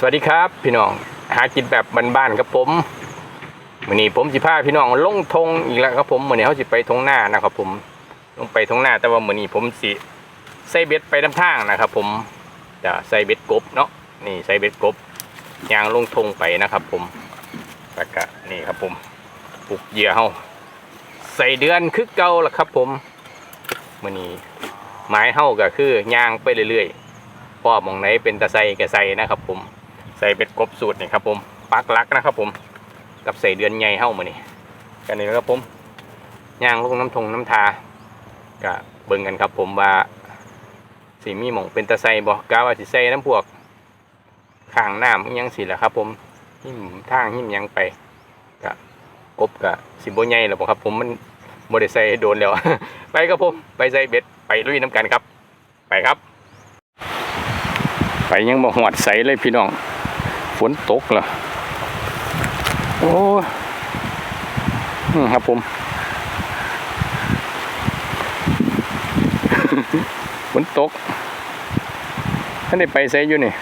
สวัสดีครับพี่น้องหากินแบบบ้านๆครับผมวันนี้ผมสิพาพี่น้องลงทงอีกแล้วครับผมวันนี้เขาสิไปทงหน้านะครับผมลงไปทงหน้าแต่ว่าวันนี้ผมสิใส่เบ็ดไปน้ำทางนะครับ ผมจะใส่เบ็ดกบเนาะนี่ใส่เบ็ดกบยางลงทงไปนะครับ ผมแล้วก็นี่ครับผมปลุกเหยื่อเฮาใส่เดือนคือเก่าละครับผมวันนี้หมายเฮาก็คือยางไปเรื่อยๆพ่อมองไหนเป็นตะไซกะไซนะครับผม ใส่เป็ดกบสูตรนี่ครับผมปักลักนะครับผมกับใส่เดือนใหญ่เฮ้ามานี่กันนี่ครับผมย่างลูกน้ำทงน้ำทากะเบิ่งกันครับผมว่าสีมีหมองเป็นตะไซบอกกาว่าสิใส่น้ำพวกข้างน้ำอิหยังสิแหละครับ ผมหิมทางหิมยังไปกะกบกะสิบ่ใหญ่หรอกครับ ผมมันบ่ได้ใส่โดนแล้ว ไปครับผมไปใส่เบ็ดไปลุยน้ำกันครับ ไปครับ ไปยังบ่หอดใสเลยพี่น้อง ฝนตกเหรอโอ้ครับผม ฝนตกท่านได้ไปใสอยู่นี่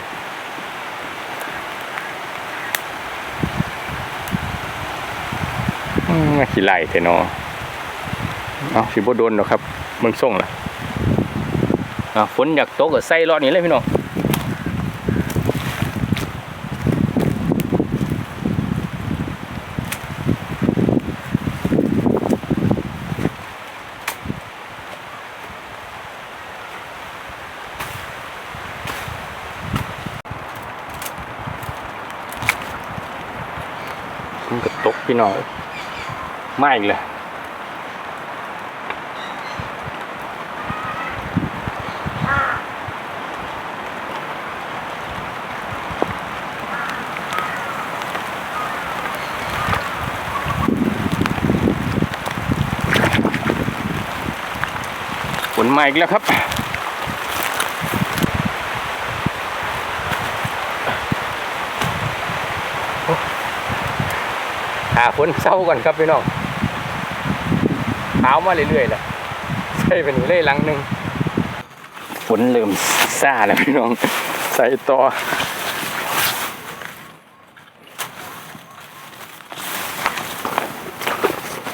ขี้ไหลเถอะเนาะเอาสิบโดนหรอครับมึงส่งล่ะฝนอยากตกก็ใส่รอดนี้เลยพี่น้อง พี่น้องไม่เลยฝนมาอีกแล้วครับ หาฝนเศร้าก่อนครับพี่น้องเอามาเรื่อยๆแหละใส่เป็นเล่หลังหนึ่งฝนเริ่มซ่าแล้วพี่น้อง ใส่ต่อ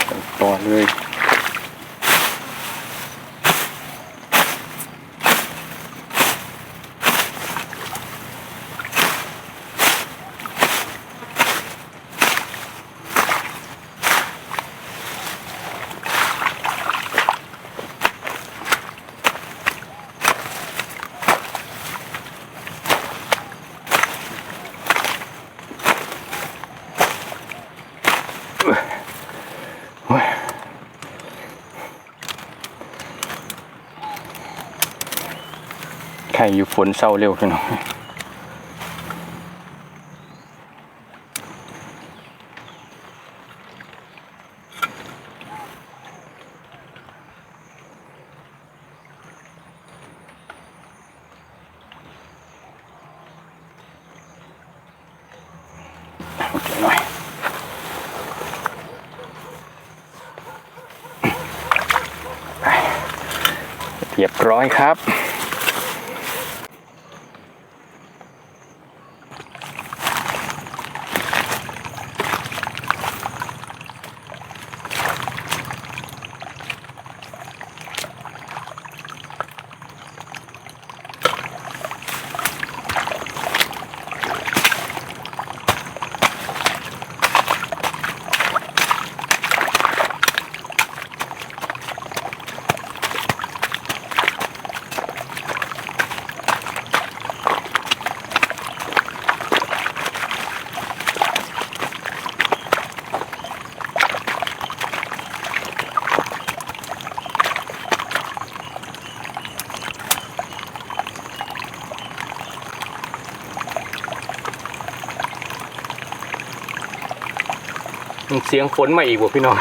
ใส่ต่อเลย ใครอยู่ฝนเศร้าเร็วพี่น้องโอเคหน่อยเรียบร้อยครับ เสียงฝนมาอีกบ่พี่น้อง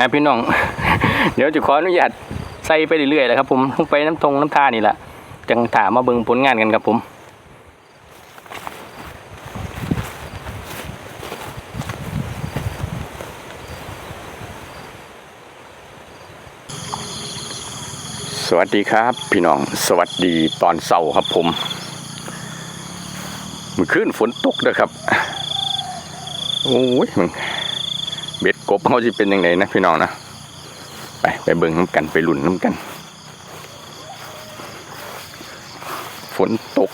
อะพี่น้อง เดี๋ยวจะขออนุญาตใส่ไปเรื่อยๆแล้วครับผมลงไปน้ำตรงน้ำท่านี่แหละจังถามมาเบิ่งผลงานกันครับผมสวัสดีครับ พี่น้องสวัสดีตอนเสาร์ครับผมมือขึ้นฝนตกเลยครับ โอ้ยมึง เบ็ดกบเขาจะเป็นยังไงนะพี่น้องนะไปไปเบิ่งน้ำกันไปหลุ่นน้ำกัน ฝนตก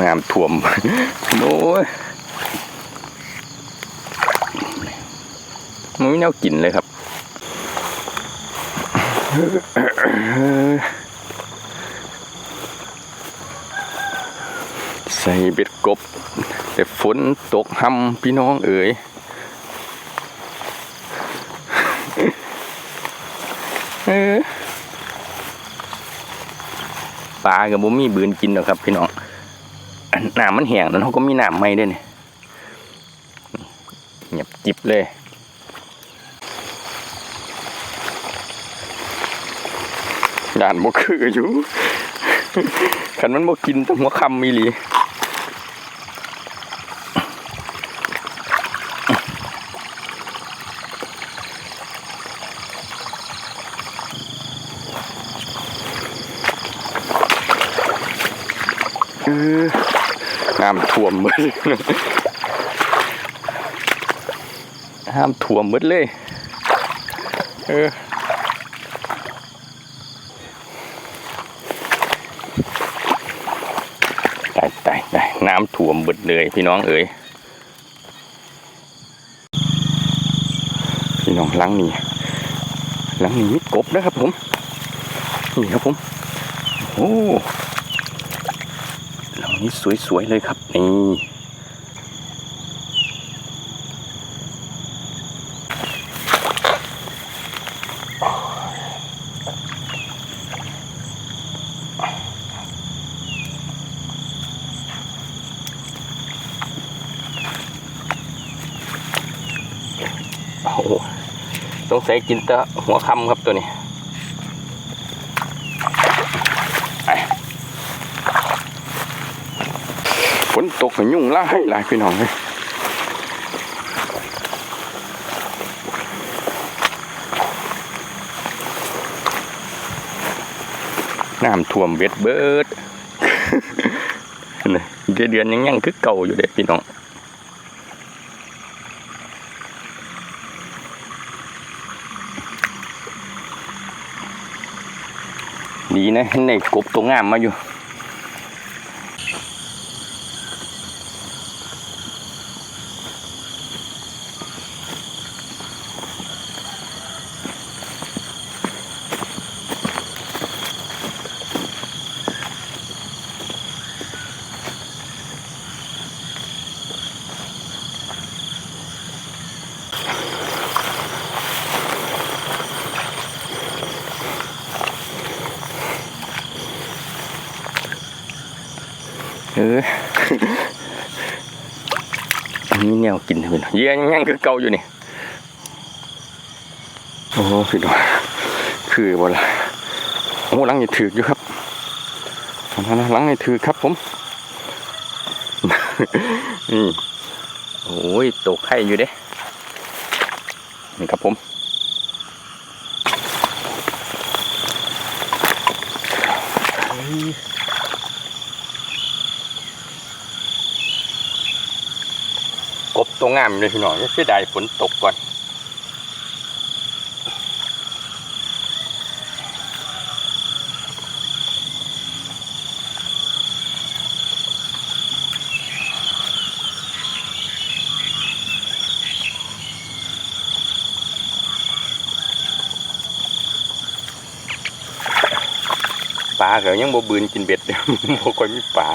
น้ำท่วม โอ้ย มันไม่แนวกินเลยครับ ใส่เบ็ดกบ แต่ฝนตกหำพี่น้องเอ๋ยปลากับบุมีบืนกินหรอกครับ พี่น้องน้ำมันแห้งแล้วเขาก็มีน้ำไม่ด้วยเนี่ยเงียบจิบเลยานบ่คืออยู่ขันมันบ่กินต้องหัวคำมีหลีเออน้ำท่วมหมดน้ำท่วมหมดเลย เออ ตายตายตายน้ำท่วมบิดเลยพี่น้องเอ๋ยพี่น้องหลังนี้หลังนี้มิดกบนะครับผมนี่ครับผมโอ้หลังนี้สวยๆเลยครับนี่ โอ้โหต้องใส่กินตะหัวคำครับตัวนี้ฝนตกก็ยุ่งหลายหลายพี่น้องเลยน้ำท่วมเบ็ดเบิดเดือนเดือนยังยังคือเก่าอยู่เด้พี่น้อง ดีนะในกบตัวงามมาอยู่ เออมีแนวกินพี่น้องเยี่ยงยังคือเก่าอยู่นี่ โอ้พี่น้องคือบ่ละโอ้หลังนี่ถืออยู่ครับหลังนี่ถือครับผมนี่โอ้ยตกไข่อยู่เด้นี่ครับผมกบ ตัวงามเลยพี่น้องเสียดายฝนตกก่อนปลาเขายังบ่บืนกินเบ็ดบ่ค่อยมีปลา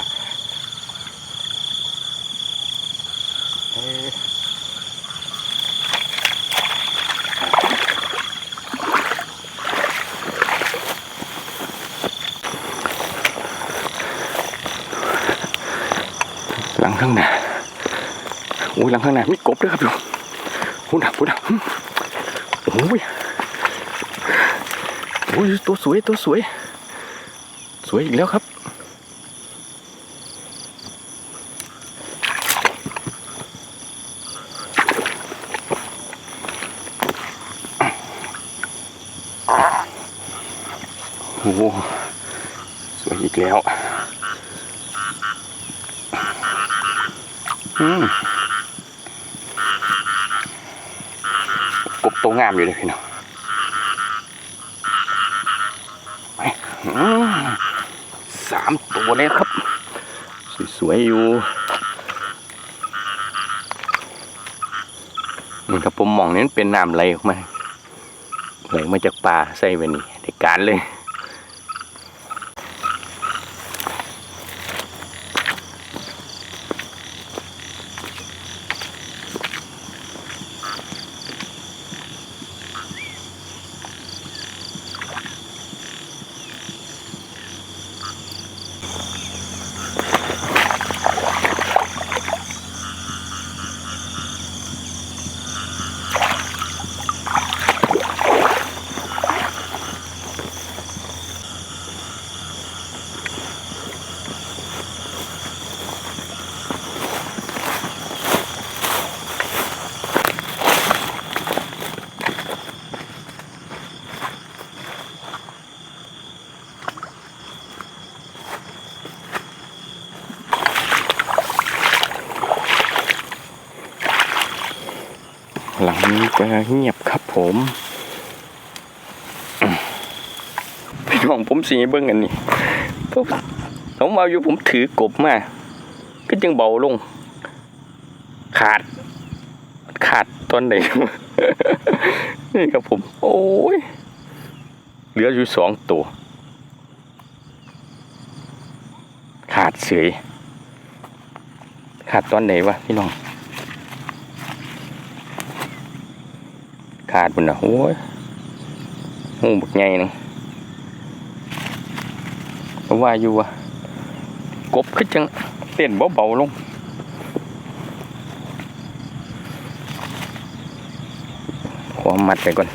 หลังข้างหน้าโอ้ยหลังข้างหน้ามีกบด้วยครับโยมพูดหนักพูดหนักโอ้ยโอ้ยตัวสวยตัวสวย สวยอีกแล้วครับ โอ้โหสวยอีกแล้ว อืมกบตัวงามอยู่เลยพี่น้องไปอืมสามตัวเลยครับ สวยๆอยู่นี่ครับผมมองนี่มันเป็นน้ำไหลออกมาไหลมาจากป่าใส่ไปนี่ในการเลย เงียบครับผมพี่น้องผมสีเบิ้งอันนี้ผมผมเอาอยู่ผมถือกบมาก็จึงเบาลง ขาด ขาดตอนไหนนี่ครับผม โอ้ย เหลืออยู่สองตัว ขาดเฉยขาดตอนไหนวะพี่น้อง ขาดบุญนะโอ้ยหูบักใหญ่นึงว่าอยู่ว่ะกบคือจังเต้นเบาๆลงขอมัดไปก่อน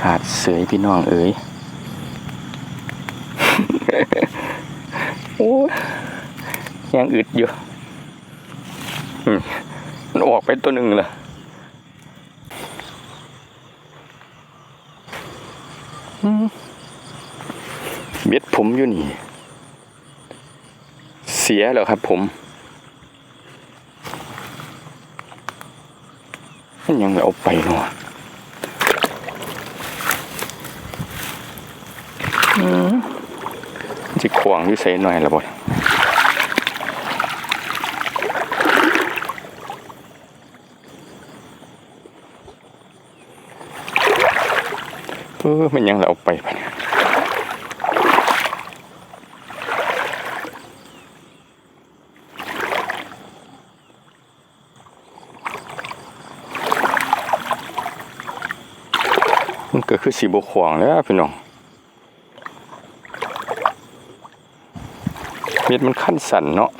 ขาดเสยพี่น้องเอ๋ย โอ้ย ยังอึดอยู่อืมมันออกไปตัวหนึ่งเลยอืมเบ็ดผมอยู่นี่ เสียแล้วครับผมมันยังเอาไปเนาะอืมจะขวางอยู่ใส่หน่อยละบ่ ออมันยังเราเอาไปปะมันก็คือสีบกขวางแล้วพี่น้องเม็ดมันขั้นสั่นเนาะ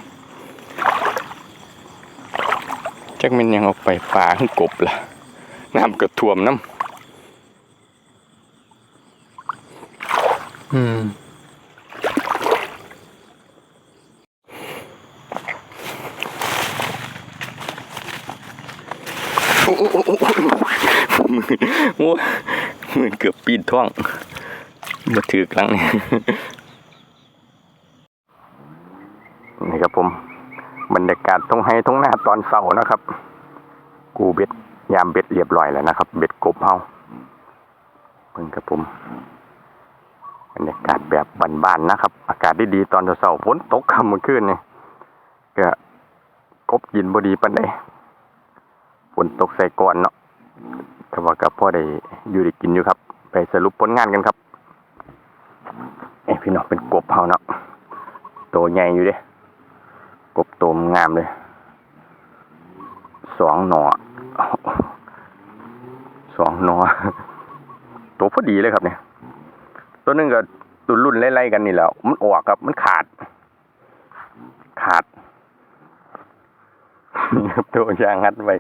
จักมันยังเอาไปปลาขึ้นกบล่ะน้ำกระท่วมน้ำ อืมโอ้โอ้โอ้โอ้มือโอ้มือเกือบปีนท้อง มาถือกลังนี่นี่ครับผม บรรยากาศตรงให้ตรงหน้าตอนเสาร์นะครับ กูเบ็ดยามเบ็ดเรียบร้อยแล้วนะครับ เบ็ดกบเฮาเพิ่งครับผม บรรยากาศแบบบ้านๆนะครับ อากาศดีๆตอนเช้าๆฝนตกค่ำเมื่อคืนนี่ก็กบยินบดีปันใดฝนตกใส่ก่อนเนาะแต่ว่าก็พอได้อยู่ได้กินอยู่ครับ ไปสรุปผลงานกันครับเอ้พี่น้องเป็นกบเฮาเนาะโตใหญ่อยู่เด้กบโตงามเลยสองหนอสองหนอตัวพอดีเลยครับเนี่ย ตัวหนึงก็ตุนรุ่นไล่ๆกันนี่แหล้วมันออกครับ มันขาด ขาดครับตัวยางงัดไว้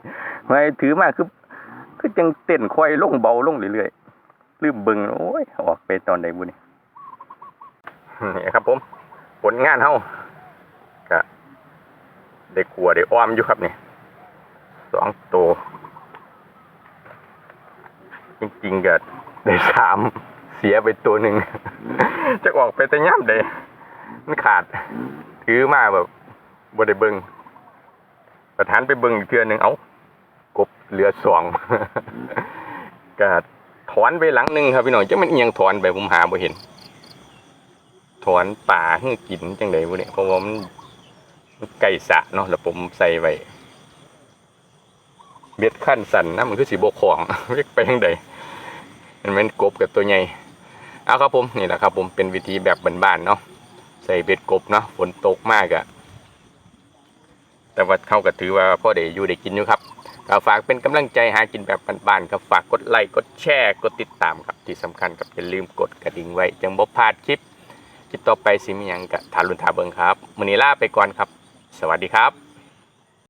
ไม่ถือมาคือคือจังเต้นค่อยลงเบาลงเรื่อยๆลืมเบึงโอ้ยออกไปตอนใดบุนี่นี่ครับ ผม ผลงานเฮาก็ได้กลัวได้อ้อมอยู่ครับนี่สองตัวจริงๆก็ได้สาม สียไปตัวหนึ่ง จะออกไปแต่ย่ำเลยมันขาด ถือมาแบบบ่ได้เบิงประธานไปเบิงอีกเทือนหนึ่งเอ้ากบเหลือสองก็ถอนไปหลังหนึ่งครับพี่น้องจะมันเอียงถอนไปผมหาบ่เห็น ถอนป่าให้กินจังไดบ่เนี่ยเพราะว่ามันไก่สะเนาะแล้วผมใส่ไว้เบ็ดขั้นสั่นนะมันคือสีบกของเรียกไปจังไดมันเป็นกบกับตัวใหญ่ เอาครับผมนี่แหละครับผมเป็นวิธีแบบบ้านๆเนาะใส่เบ็ดกบเนาะฝนตกมากอะแต่ว่าเข้าก็ถือว่าพ่อได้อยู่ได้กินอยู่ครับก็ฝากเป็นกำลังใจหากินแบบบ้านๆครับฝากกดไลค์กดแชร์กดติดตามครับที่สำคัญครับอย่าลืมกดกระดิ่งไว้จังบ่พลาดคลิปคลิปต่อไปสิมีหยังกะทารุณทาเบิงครับมื้อนี้ลาไปก่อนครับ สวัสดีครับ